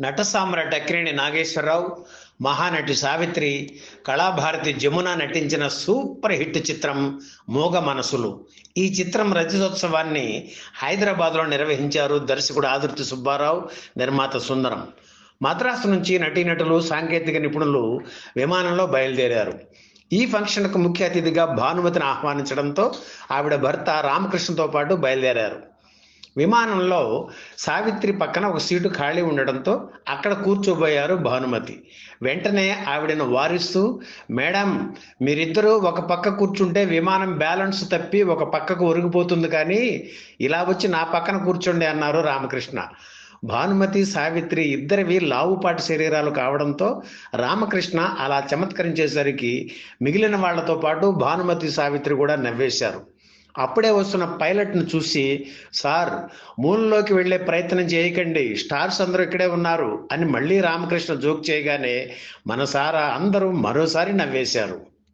నట సామ్రాట్ అక్కినేని నాగేశ్వరరావు మహానటి సావిత్రి కళాభారతి జమున నటించిన super hit చిత్రం మోగ మనసులు. ఈ చిత్రం రజతోత్సవాన్ని హైదరాబాద్లో నిర్వహించారు దర్శకుడు ఆదుర్తి సుబ్బారావు నిర్మాత సుందరం. మద్రాసు నుంచి నటీనటులు సాంకేతిక నిపుణులు విమానంలో బయలుదేరారు. ఈ ఫంక్షన్కు ముఖ్య అతిథిగా భానుమతిని ఆహ్వానించడంతో ఆవిడ భర్త రామకృష్ణతో పాటు బయలుదేరారు. విమానంలో సావిత్రి పక్కన ఒక సీటు ఖాళీ ఉండడంతో అక్కడ కూర్చోబోయారు భానుమతి. వెంటనే ఆవిడను వారిస్తూ మేడం మీరిద్దరూ ఒక పక్క కూర్చుంటే విమానం బ్యాలెన్స్ తప్పి ఒక పక్కకు ఒరిగిపోతుంది కానీ ఇలా వచ్చి నా పక్కన కూర్చోండి అన్నారు రామకృష్ణ. భానుమతి సావిత్రి ఇద్దరివి లావుపాటి శరీరాలు కావడంతో రామకృష్ణ అలా చమత్కరించేసరికి మిగిలిన వాళ్ళతో పాటు భానుమతి సావిత్రి కూడా నవ్వేశారు. అప్పుడే వస్తున్న పైలట్ను చూసి సార్ మూలంలోకి వెళ్ళే ప్రయత్నం చేయకండి. స్టార్స్ అందరూ ఇక్కడే ఉన్నారు అని మళ్ళీ రామకృష్ణ జోక్ చేయగానే మనసారా అందరూ మరోసారి నవ్వేశారు.